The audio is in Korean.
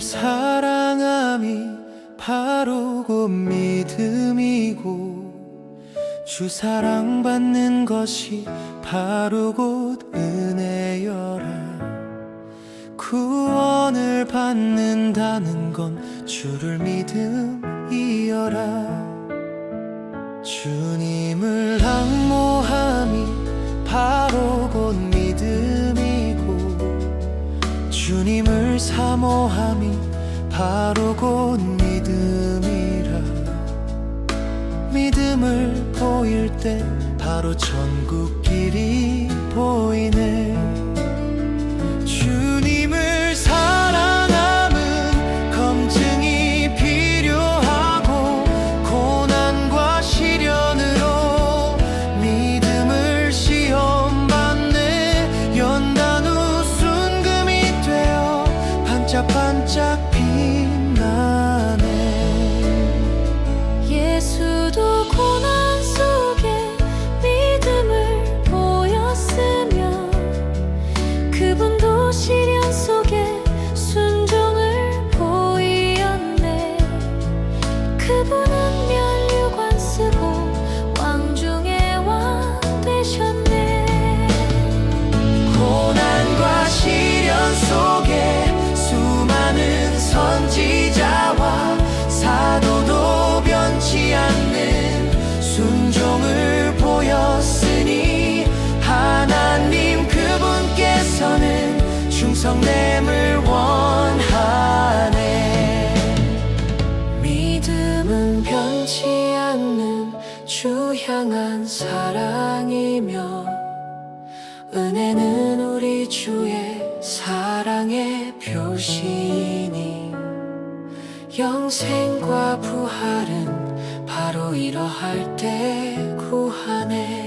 사랑함이 바로 곧 믿음이고 주 사랑받는 것이 바로 곧 은혜여라. 구원을 받는다는 건 주를 믿음이여라. 주님을 항모함이 바로 곧 믿음 사모함이 바로 곧 믿음이라. 믿음을 보일 때 바로 천국 길이 보이네 chuck peace 성됨을 원하네. 믿음은 변치 않는 주 향한 사랑이며 은혜는 우리 주의 사랑의 표시니 영생과 부활은 바로 이러할 때 구하네